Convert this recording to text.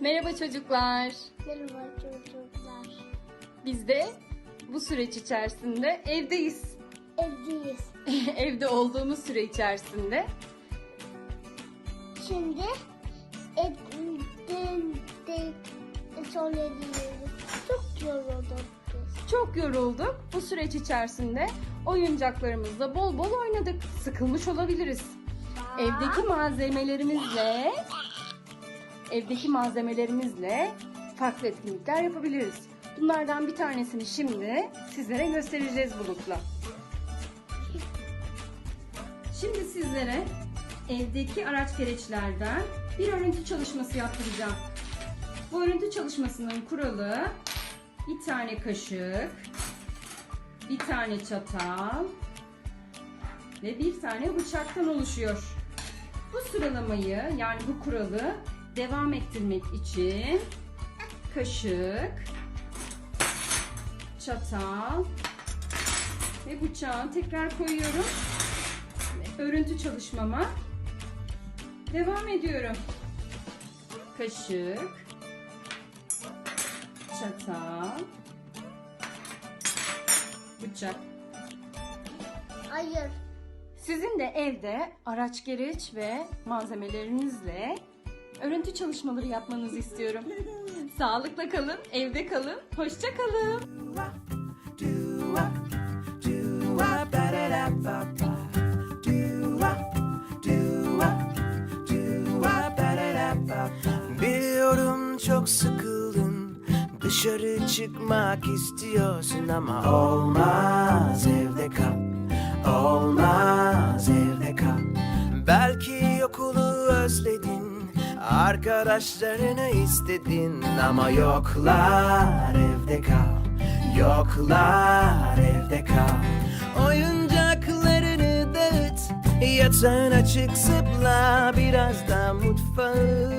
Merhaba çocuklar. Merhaba çocuklar. Biz de bu süreç içerisinde evdeyiz. Evdeyiz. Evde olduğumuz süre içerisinde Şimdi evden de sonra gidiyoruz. Çok yorulduk biz. çok yorulduk. Bu süreç içerisinde oyuncaklarımızla bol bol oynadık. Sıkılmış olabiliriz. Evdeki malzemelerimizle evdeki malzemelerimizle farklı etkinlikler yapabiliriz. Bunlardan bir tanesini şimdi sizlere göstereceğiz Bulut'la. Şimdi sizlere evdeki araç gereçlerden bir örüntü çalışması yaptıracağım. Bu örüntü çalışmasının kuralı bir tane kaşık, bir tane çatal ve bir tane bıçaktan oluşuyor. Bu sıralamayı yani bu kuralı devam ettirmek için kaşık, çatal ve bıçağı tekrar koyuyorum. Örüntü çalışmama devam ediyorum. Kaşık, çatal, bıçak. Hayır. Sizin de evde araç gereç ve malzemelerinizle örüntü çalışmaları yapmanızı istiyorum. Sağlıkla kalın, evde kalın, hoşça kalın. Biliyorum çok sıkıldın Dışarı çıkmak istiyorsun ama olmaz evde kal Olmaz evde kal Belki Arkadaşlarını istedin ama yoklar evde kal. Yoklar evde kal. Oyuncaklarını dağıt. Yatağın açık zıpla. Biraz da mutfağı